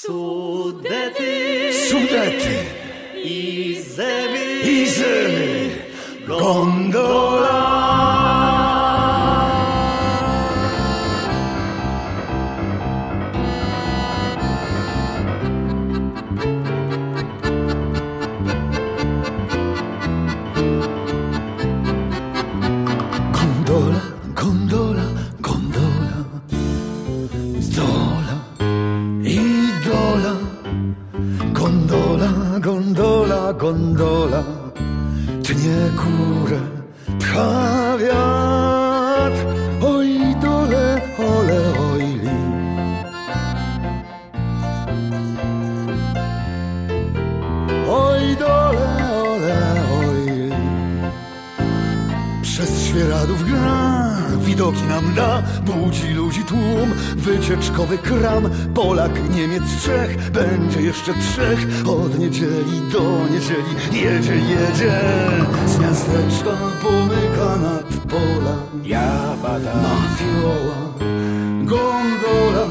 Sudety Sudety i zemy i zemy, gondola. Gondola, gondola, gondola, tnie górę, pcha Przez świeradów gra, widoki nam da, budzi ludzi tłum, wycieczkowy kram, Polak, Niemiec, Czech, będzie jeszcze trzech, od niedzieli do niedzieli, jedzie, jedzie, z miasteczka pomyka nad pola, Ja bada, na fioła, gondola,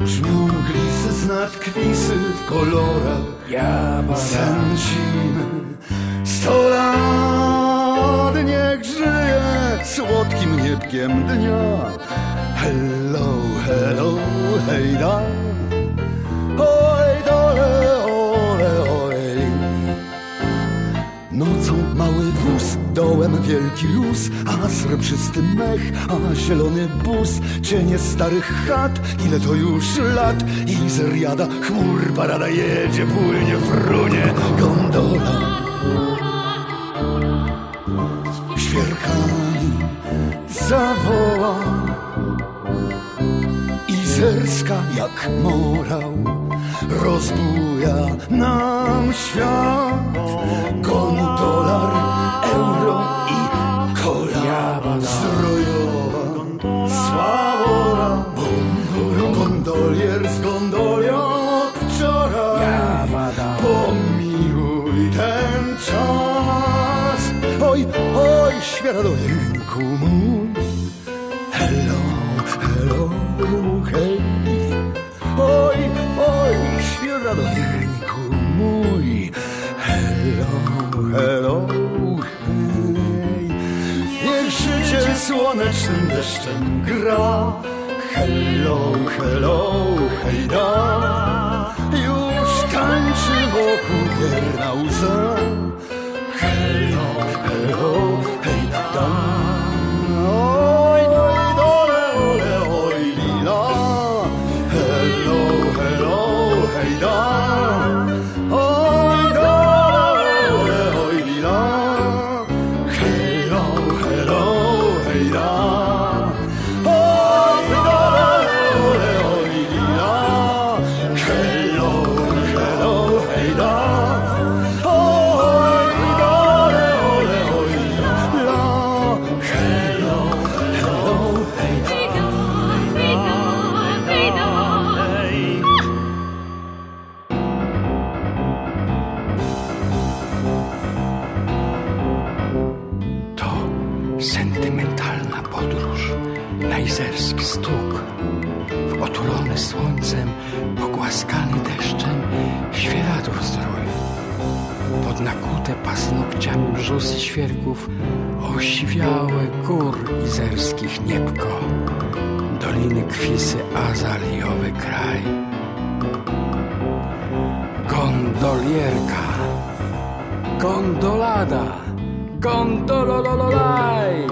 brzmią glisy z nadkwisy w kolorach, ja bada, Sędzimy sto lat, słodkim niebkiem dnia. Hello, hello, hejda, oj dole, ole, oj. Nocą mały wóz, dołem wielki luz, a srebrzysty mech, a zielony bus, cienie starych chat, ile to już lat i zriada chmur parada jedzie, płynie, frunie, gondola. Zawoła Izerska jak morał rozbuja nam świat. Gondolar, euro i kola Zdrojowa sławora Gondolier z gondolią od wczoraj. Pomiłuj ten czas. Oj, oj, świeradowienku mój Hello, hello, hej. Oj, oj, świeradowienku mój. Hello, hello, hej. Niech życie słonecznym deszczem gra. Hello, hello, hejda Już tańczy wokół wierna łza Hayran. Sentymentalna podróż na izerski stóg, w otulony słońcem, pogłaskany deszczem, świeradów zdrój. Pod nakute paznokciami brzusy świerków, osiwiałe gór izerskich niebko, doliny kwisy azaliowy kraj. Gondolierka, gondolada, con Tololololai.